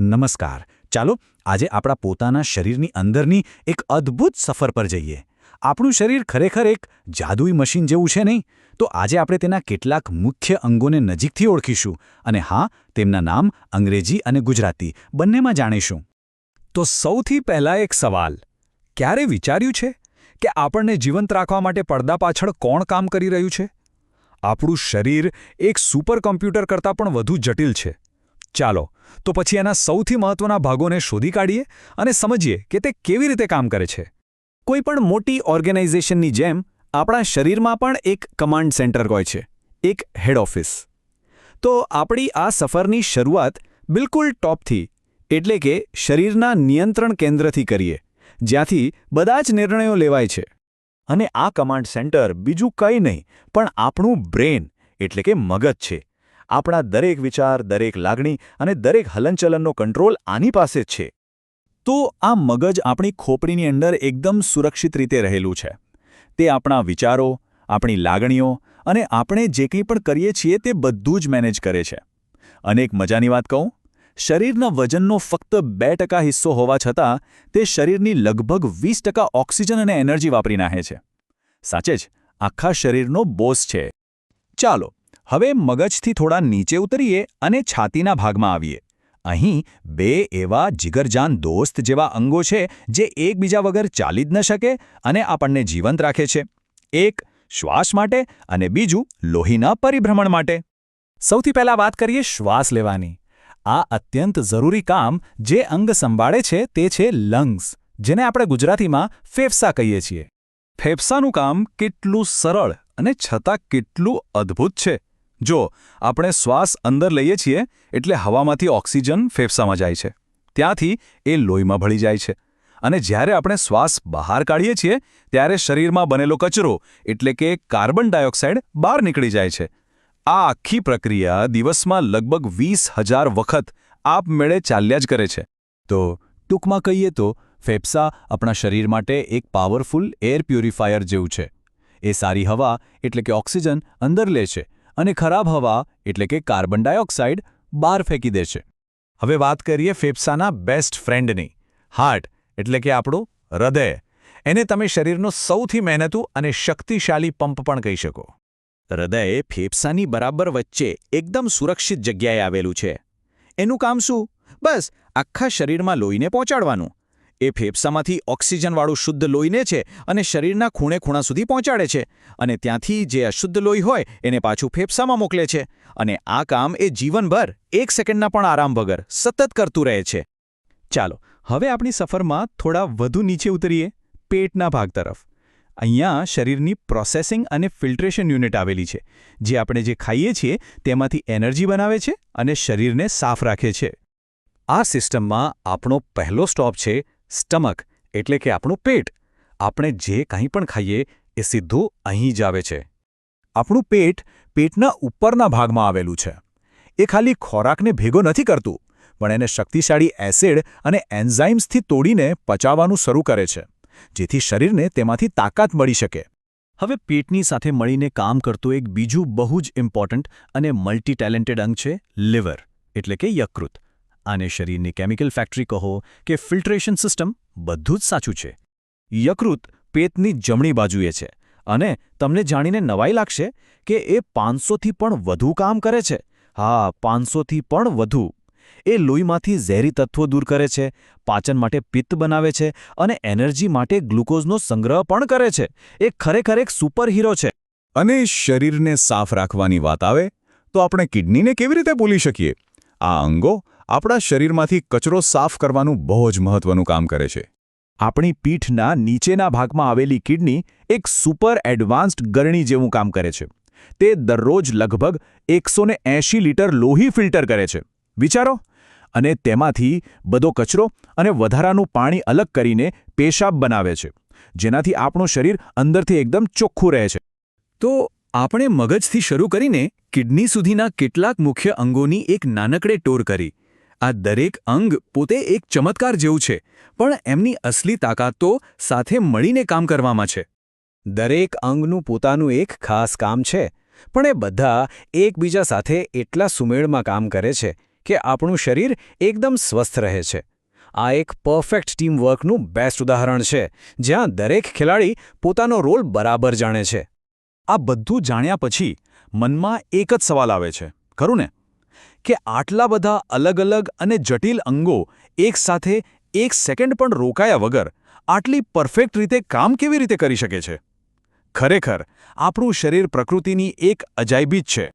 નમસ્કાર. ચાલો, આજે આપણા પોતાના શરીરની અંદરની એક અદ્ભુત સફર પર જઈએ. આપણું શરીર ખરેખર એક જાદુઈ મશીન જેવું છે નહીં? તો આજે આપણે તેના કેટલાક મુખ્ય અંગોને નજીકથી ઓળખીશું અને હા, તેમના નામ અંગ્રેજી અને ગુજરાતી. બંનેમાં જાણીશું. તો સૌથી પહેલા એક સવાલ. ક્યારે વિચાર્યું છે કે આપણને જીવંત રાખવા માટે પડદા પાછળ કોણ કામ કરી રહ્યું છે? આપણું શરીર એક સુપર કમ્પ્યુટર કરતાં પણ વધુ જટિલ છે. ચાલો, તો પછી એના સૌથી મહત્વના ભાગોને શોધી કાઢીએ અને સમજીએ કે તે કેવી રીતે કામ કરે છે. કોઈ પણ મોટી ઓર્ગેનાઇઝેશનની જેમ, આપણા શરીરમાં પણ એક કમાન્ડ સેન્ટર હોય છે, એક હેડ ઓફિસ. તો આપણી આ સફરની શરૂઆત બિલકુલ ટોપથી, એટલે કે શરીરના નિયંત્રણ કેન્દ્રથી કરીએ, જ્યાંથી બધા જ નિર્ણયો લેવાય છે. અને આ કમાન્ડ સેન્ટર બીજું કંઈ નહીં, પણ આપણું બ્રેન એટલે કે મગજ છે. આપણા દરેક વિચાર, દરેક લાગણી અને દરેક હલનચલનનો કંટ્રોલ આની પાસે જ છે. તો આ મગજ આપણી ખોપડીની અંદર એકદમ સુરક્ષિત રીતે રહેલું છે. તે આપણા વિચારો, આપણી લાગણીઓ અને આપણે જે કંઈ પણ કરીએ છીએ તે બધું જ મેનેજ કરે છે. અને એક મજાની વાત કહું, શરીરના વજનનો ફક્ત બે ટકા હિસ્સો હોવા છતાં, તે શરીરની લગભગ વીસ ટકા ઓક્સિજન અને એનર્જી વાપરી નાખે છે. સાચે જ, આખા શરીરનો બોસ છે. ચાલો હવે મગજથી થોડા નીચે ઉતરીએ અને છાતીના ભાગમાં આવીએ. અહીં બે એવા જીગરજાન દોસ્ત જેવા અંગો છે જે એકબીજા વગર ચાલી જ ન શકે અને આપણને જીવંત રાખે છે. એક, શ્વાસ માટે અને બીજું, લોહીના પરિભ્રમણ માટે. સૌથી પહેલા વાત કરીએ શ્વાસ લેવાની. આ અત્યંત જરૂરી કામ જે અંગ સંભાળે છે તે છે લંગ્સ, જેને આપણે ગુજરાતીમાં ફેફસા કહીએ છીએ. ફેફસાનું કામ કેટલું સરળ અને છતાં કેટલું અદ્ભુત છે. જો, આપણે શ્વાસ અંદર લઈએ છીએ, એટલે હવામાંથી ઓક્સિજન ફેફસામાં જાય છે. ત્યાંથી એ લોહીમાં ભળી જાય છે. અને જ્યારે આપણે શ્વાસ બહાર કાઢીએ છીએ, ત્યારે શરીરમાં બનેલો કચરો, એટલે કે કાર્બન ડાયોક્સાઇડ, બહાર નીકળી જાય છે. આ આખી પ્રક્રિયા દિવસમાં લગભગ વીસ હજાર વખત આપમેળે ચાલ્યા જ કરે છે. તો, ટૂંકમાં કહીએ તો, ફેફસા આપણા શરીર માટે એક પાવરફુલ એર પ્યુરિફાયર જેવું છે. એ સારી હવા, એટલે કે ઓક્સિજન, અંદર લે છે. અને ખરાબ હવા, એટલે કે કાર્બન ડાયોક્સાઇડ, બહાર ફેંકી દે છે. હવે વાત કરીએ ફેફસાના બેસ્ટ ફ્રેન્ડની હાર્ટ એટલે કે આપણું હૃદય. એને તમે શરીરનો સૌથી મહેનતુ અને શક્તિશાળી પંપ પણ કહી શકો. હૃદય ફેફસાની બરાબર વચ્ચે એકદમ સુરક્ષિત જગ્યાએ આવેલું છે. એનું કામ શું? બસ, આખા શરીરમાં લોહીને પહોંચાડવાનું. એ ફેફસામાંથી ઓક્સિજનવાળું શુદ્ધ લોહીને છે અને શરીરના ખૂણે ખૂણા સુધી પહોંચાડે છે. અને ત્યાંથી જે અશુદ્ધ લોહી હોય એને પાછું ફેફસામાં મોકલે છે. અને આ કામ એ જીવનભર એક સેકન્ડના પણ આરામ વગર સતત કરતું રહે છે. ચાલો, હવે આપણી સફરમાં થોડા વધુ નીચે ઉતરીએ, પેટના ભાગ તરફ. અહીંયા શરીરની પ્રોસેસિંગ અને ફિલ્ટ્રેશન યુનિટ આવેલી છે, જે આપણે જે ખાઈએ છીએ તેમાંથી એનર્જી બનાવે છે અને શરીરને સાફ રાખે છે. આ સિસ્ટમમાં આપણો પહેલો સ્ટોપ છે સ્ટમક, એટલે કે આપણું પેટ. આપણે જે કંઈ પણ ખાઈએ, એ સીધું અહીં જ આવે છે. આપણું પેટ પેટના ઉપરના ભાગમાં આવેલું છે. એ ખાલી ખોરાકને ભેગો નથી કરતું, પણ એને શક્તિશાળી એસિડ અને એન્ઝાઇમ્સથી તોડીને પચાવવાનું શરૂ કરે છે, જેથી શરીરને તેમાંથી તાકાત મળી શકે. હવે પેટની સાથે મળીને કામ કરતું એક બીજું બહુ જ ઇમ્પોર્ટન્ટ અને મલ્ટી ટેલેન્ટેડ અંગ છે લિવર એટલે કે યકૃત. આને શરીરની કેમિકલ ફેક્ટરી કહો કે ફિલ્ટ્રેશન સિસ્ટમ બધું જ સાચું છે. યકૃત પેટની જમણી બાજુએ છે અને તમને જાણીને નવાઈ લાગશે કે એ પાંચસોથી પણ વધુ કામ કરે છે. હા, પાંચસોથી પણ વધુ. એ લોહીમાંથી ઝેરી તત્વો દૂર કરે છે, પાચન માટે પિત્ત બનાવે છે અને એનર્જી માટે ગ્લુકોઝનો સંગ્રહ પણ કરે છે. એ ખરેખર એક સુપરહીરો છે. અને શરીરને સાફ રાખવાની વાત આવે તો આપણે કિડનીને કેવી રીતે ભૂલી શકીએ? આ અંગો આપણા શરીરમાંથી કચરો સાફ કરવાનું બહુ જ મહત્વનું કામ કરે છે. આપણી પીઠના નીચેના ભાગમાં આવેલી કિડની એક સુપર એડવાન્સ્ડ ગરણી જેવું કામ કરે છે. તે દરરોજ લગભગ એકસો લીટર લોહી ફિલ્ટર કરે છે. વિચારો! અને તેમાંથી બધો કચરો અને વધારાનું પાણી અલગ કરીને પેશાબ બનાવે છે. જેનાથી આપણું શરીર અંદરથી એકદમ ચોખ્ખું રહે છે. તો આપણે મગજથી શરૂ કરીને કિડની સુધીના કેટલાક મુખ્ય અંગોની એક નાનકડે ટોર કરી. આ દરેક અંગ પોતે એક ચમત્કાર જેવું છે, પણ એમની અસલી તાકાત તો સાથે મળીને કામ કરવામાં છે. દરેક અંગનું પોતાનું એક ખાસ કામ છે, પણ એ બધા એકબીજા સાથે એટલા સુમેળમાં કામ કરે છે કે આપણું શરીર એકદમ સ્વસ્થ રહે છે. આ એક પરફેક્ટ ટીમવર્કનું બેસ્ટ ઉદાહરણ છે, જ્યાં દરેક ખેલાડી પોતાનો રોલ બરાબર જાણે છે. આ બધું જાણ્યા પછી મનમાં એક જ સવાલ આવે છે, ખરું ને? કે આટલા બધા અલગ અલગ અને જટિલ અંગો એકસાથે એક સેકન્ડ પણ રોકાયા વગર આટલી પરફેક્ટ રીતે કામ કેવી રીતે કરી શકે છે? ખરેખર, આપણું શરીર પ્રકૃતિની એક અજાયબી જ છે.